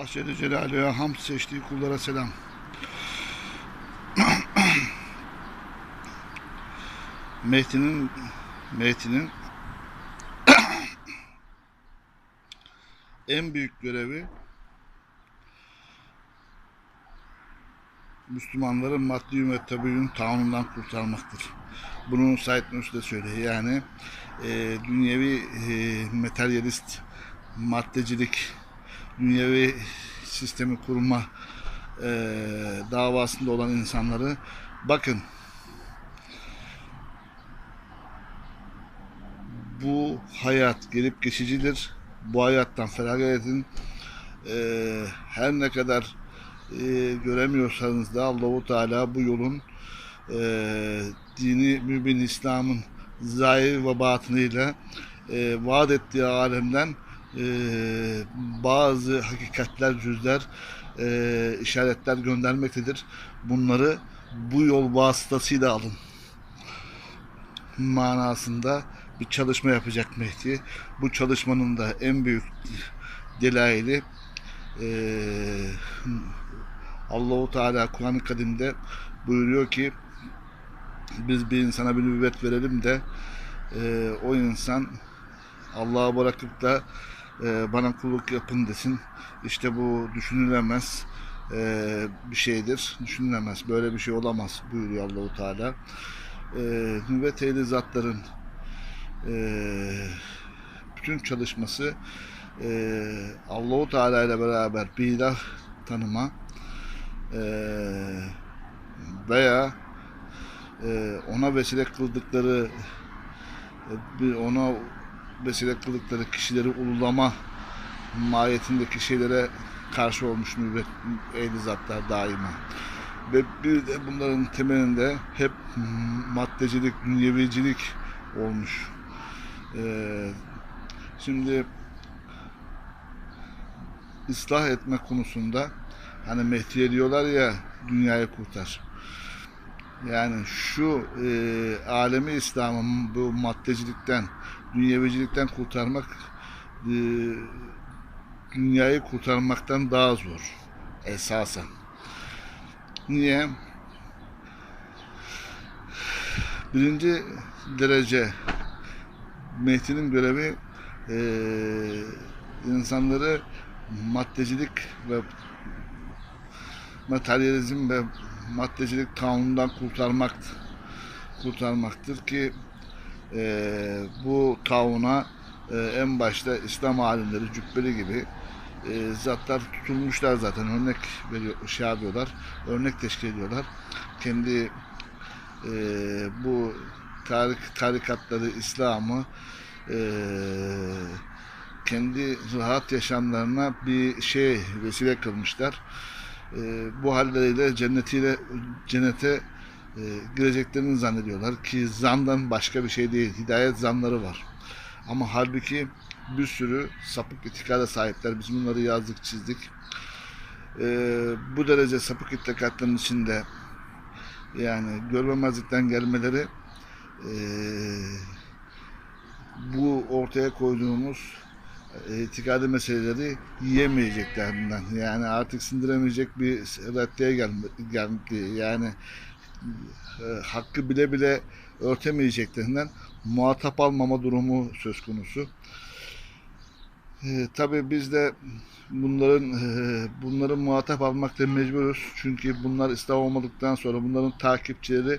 Allah Celle Celaluhu'ya hamd seçtiği kullara selam. Mehdi'nin Mehdi'nin en büyük görevi Müslümanların maddi ve tabiün taunundan kurtarmaktır. Bunu Said Nursi de söylüyor. Yani e, dünyevi e, materyalist maddecilik, dünyevi sistemi kurma e, davasında olan insanları bakın bu hayat gelip geçicidir. Bu hayattan feragat edin. E, her ne kadar e, göremiyorsanız da Allahu Teala bu yolun e, dini mübin İslam'ın zahir ve batınıyla e, vaat ettiği alemden e, bazı hakikatler, cüzler, e, işaretler göndermektedir. Bunları bu yol vasıtasıyla alın manasında bir çalışma yapacak Mehdi. Bu çalışmanın da en büyük delaili eee Allahu Teala Kur'an-ı Kerim'de buyuruyor ki biz bir insana bir nübüvvet verelim de eee, o insan Allah'a bırakıp da eee, bana kulluk yapın desin. İşte bu düşünülemez eee, bir şeydir. Düşünülemez. Böyle bir şey olamaz buyuruyor Allahu Teala. Eee nübüvvet ehli zatların bütün çalışması eee Allahu Teala ile beraber bir ilah tanıma eee, veya eee, ona vesile kıldıkları e, ona vesile kıldıkları kişileri ululama mahiyetindeki şeylere karşı olmuş ehli zatlar daima. Ve bir de bunların temelinde hep maddecilik, dünyevicilik olmuş. Ee, şimdi ıslah etme konusunda hani Mehdi'ye diyorlar ya dünyayı kurtar. Yani şu e, alemi İslam'ın bu maddecilikten, dünyevicilikten kurtarmak e, dünyayı kurtarmaktan daha zor esasen. Niye? Birinci derece Mehdi'nin görevi eee, insanları maddecilik ve materyalizm ve maddecilik kanunundan kurtarmak kurtarmaktır ki eee, bu kanuna eee, en başta İslam alimleri cübbeli gibi eee, zatlar tutulmuşlar zaten. Örnek veriyor şey yapıyorlar örnek teşkil ediyorlar. Kendi eee, bu tarik, tarikatları İslam'ı eee, kendi rahat yaşamlarına bir şey vesile kılmışlar. Eee, bu halleriyle cennetiyle cennete eee, gireceklerini zannediyorlar ki zandan başka bir şey değil. Hidayet zanları var. Ama halbuki bir sürü sapık itikada sahipler. Biz bunları yazdık, çizdik. Eee, bu derece sapık itikatların içinde yani görmemezlikten gelmeleri eee, bu ortaya koyduğumuz e, itikadi meseleleri yiyemeyeceklerinden yani artık sindiremeyecek bir raddeye gelme- geldi yani e, hakkı bile bile örtemeyeceklerinden muhatap almama durumu söz konusu. E, tabii biz de bunların e, bunların muhatap almakta mecburuz. Çünkü bunlar İslam olmadıktan sonra bunların takipçileri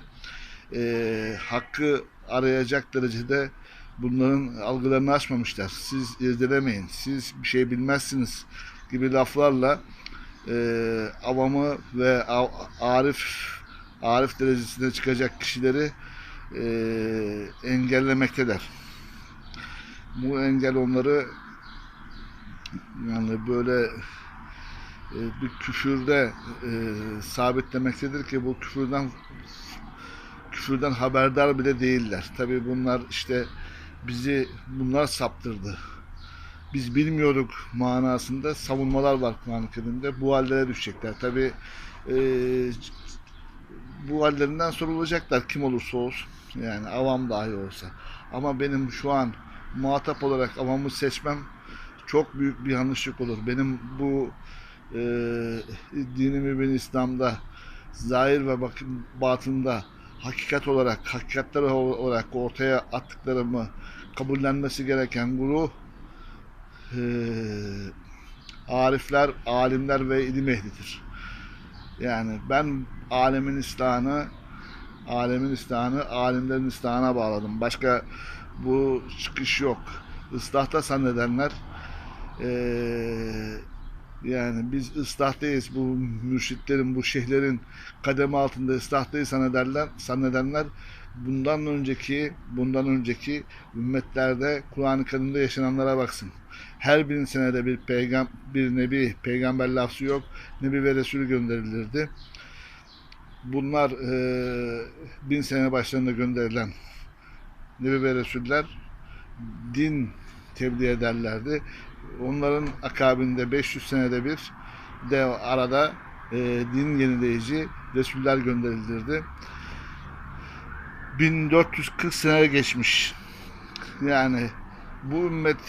e, hakkı arayacak derecede bunların algılarını açmamışlar. Siz irdelemeyin, siz bir şey bilmezsiniz gibi laflarla e, avamı ve arif arif derecesine çıkacak kişileri e, engellemekteler. Bu engel onları yani böyle e, bir küfürde e, sabitlemektedir ki bu küfürden küfürden haberdar bile değiller. Tabi bunlar işte bizi bunlar saptırdı. Biz bilmiyorduk manasında savunmalar var Kur'an-ı Kerim'de. Bu hallere düşecekler. Tabi bu hallerinden sorulacaklar kim olursa olsun. Yani avam dahi olsa. Ama benim şu an muhatap olarak avamı seçmem çok büyük bir yanlışlık olur. Benim bu e, dini mübin İslam'da zahir ve bakın batında hakikat olarak, hakikatler olarak ortaya attıklarımı kabullenmesi gereken grup e, arifler, alimler ve ilim ehlidir. Yani ben alemin İslahını alemin İslahını alimlerin İslahına bağladım. Başka bu çıkış yok. Islahta zannedenler eee yani biz ıslahtayız. Bu mürşitlerin, bu şeyhlerin kademi altında ıslahtayız zannedenler, zannedenler bundan önceki bundan önceki ümmetlerde Kur'an-ı Kerim'de yaşananlara baksın. Her bin senede bir peygam bir nebi, peygamber lafzı yok. Nebi ve Resul gönderilirdi. Bunlar e, bin sene başlarında gönderilen Nebi ve Resuller din tebliğ ederlerdi. Onların akabinde 500 senede bir de arada e, din yenileyici Resuller gönderilirdi. 1440 sene geçmiş. Yani bu ümmet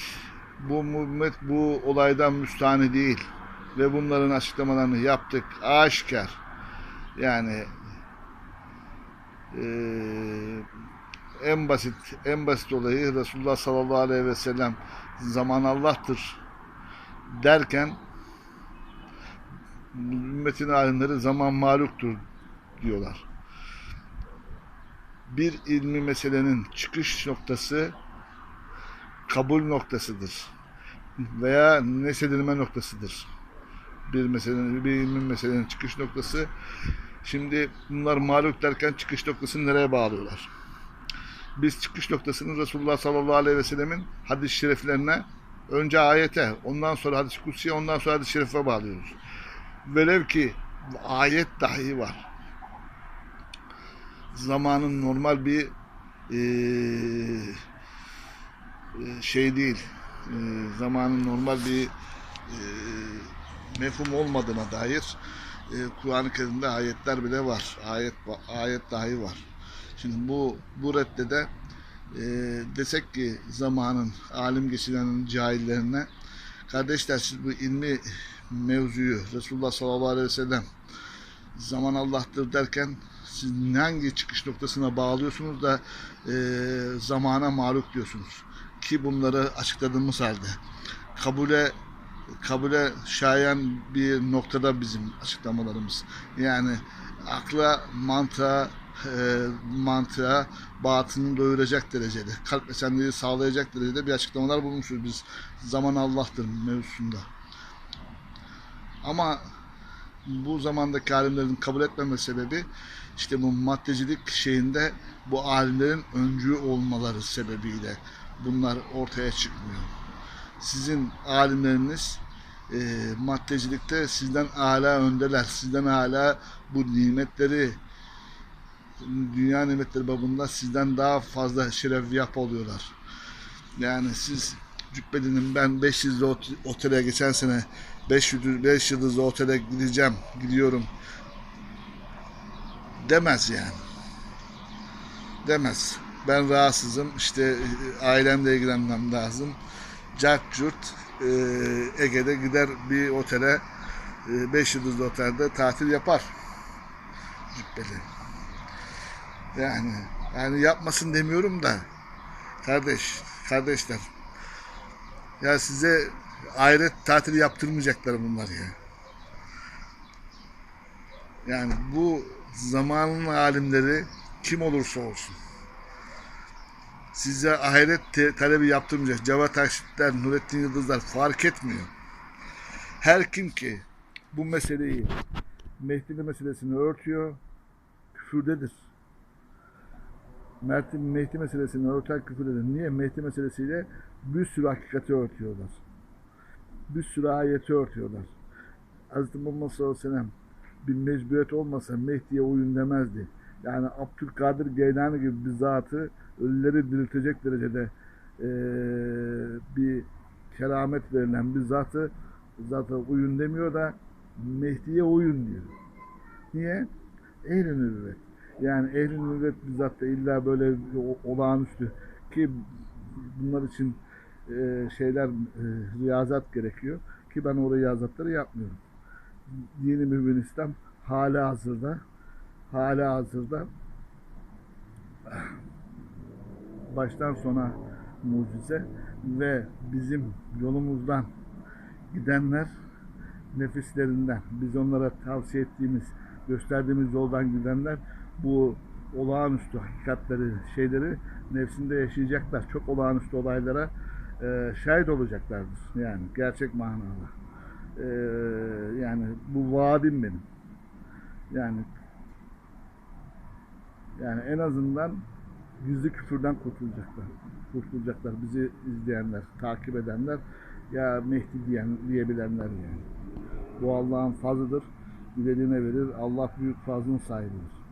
bu ümmet bu olaydan müstahane değil ve bunların açıklamalarını yaptık aşikar. Yani eee en basit en basit olayı Resulullah sallallahu aleyhi ve sellem zaman Allah'tır derken ümmetin alimleri zaman maluktur diyorlar. Bir ilmi meselenin çıkış noktası kabul noktasıdır veya nesedilme noktasıdır. Bir meselenin, bir ilmin meselenin çıkış noktası. Şimdi bunlar maluk derken çıkış noktasını nereye bağlıyorlar? Biz çıkış noktasını Resulullah sallallahu aleyhi ve sellemin hadis-i şeriflerine önce ayete, ondan sonra hadis-i kutsiye, ondan sonra hadis-i şerife bağlıyoruz. Velev ki ayet dahi var. Zamanın normal bir e, şey değil. E, zamanın normal bir e, mefhum olmadığına dair e, Kur'an-ı Kerim'de ayetler bile var. Ayet ayet dahi var. Şimdi bu bu reddede e, desek ki zamanın alim geçirenin cahillerine kardeşler siz bu ilmi mevzuyu Resulullah sallallahu aleyhi ve sellem zaman Allah'tır derken siz hangi çıkış noktasına bağlıyorsunuz da e, zamana mağlup diyorsunuz. Ki bunları açıkladığımız halde kabule kabule şayan bir noktada bizim açıklamalarımız. Yani akla, mantığa, e, mantığa batını doyuracak derecede, kalp esenliği sağlayacak derecede bir açıklamalar bulmuşuz biz. Zaman Allah'tır mevzusunda. Ama bu zamandaki alimlerin kabul etmeme sebebi işte bu maddecilik şeyinde bu alimlerin öncü olmaları sebebiyle bunlar ortaya çıkmıyor. Sizin alimleriniz e, maddecilikte sizden hala öndeler. Sizden hala bu nimetleri dünya nimetleri babında sizden daha fazla şeref yap oluyorlar. Yani siz Cübbeli'nin ben 5 yıldızlı otele geçen sene 5 yıldızlı, 5 yıldızlı otele gideceğim, gidiyorum demez yani. Demez. Ben rahatsızım, işte ailemle ilgilenmem lazım. Cart curt e, Ege'de gider bir otele 5 e, yıldızlı otelde tatil yapar. Cübbeli. Yani yani yapmasın demiyorum da kardeş, kardeşler. Ya size ahiret tatili yaptırmayacaklar bunlar ya. Yani bu zamanın alimleri kim olursa olsun size ahiret talebi yaptırmayacak. Cevat Akşitler, Nurettin Yıldızlar fark etmiyor. Her kim ki bu meseleyi Mehdi meselesini örtüyor, küfürdedir. Mert'in Mehdi meselesini örten küfürdedir. Niye? Mehdi meselesiyle bir sürü hakikati örtüyorlar. Bir sürü ayeti örtüyorlar. Hz. Muhammed sallallahu aleyhi ve sellem bir mecburiyet olmasa Mehdi'ye uyun demezdi. Yani Abdülkadir Geylani gibi bir zatı ölüleri diriltecek derecede e, bir keramet verilen bir zatı zata uyun demiyor da Mehdi'ye uyun diyor. Niye? Ehl-i nübüvvet. Yani ehl-i nübüvvet bizzat da illa böyle olağanüstü ki bunlar için e, şeyler e, riyazat gerekiyor ki ben o riyazatları yapmıyorum. dini mümin İslam hala hazırda hala hazırda baştan sona mucize ve bizim yolumuzdan gidenler nefislerinden biz onlara tavsiye ettiğimiz gösterdiğimiz yoldan gidenler bu olağanüstü hakikatleri şeyleri nefsinde yaşayacaklar. Çok olağanüstü olaylara e, şahit olacaklardır. Yani gerçek manada. E, yani bu vaadim benim. Yani yani en azından gizli küfürden kurtulacaklar. Kurtulacaklar. Bizi izleyenler, takip edenler ya Mehdi diyen, diyebilenler yani. Bu Allah'ın fazlıdır. Dilediğine verir. Allah büyük fazlın sahibidir.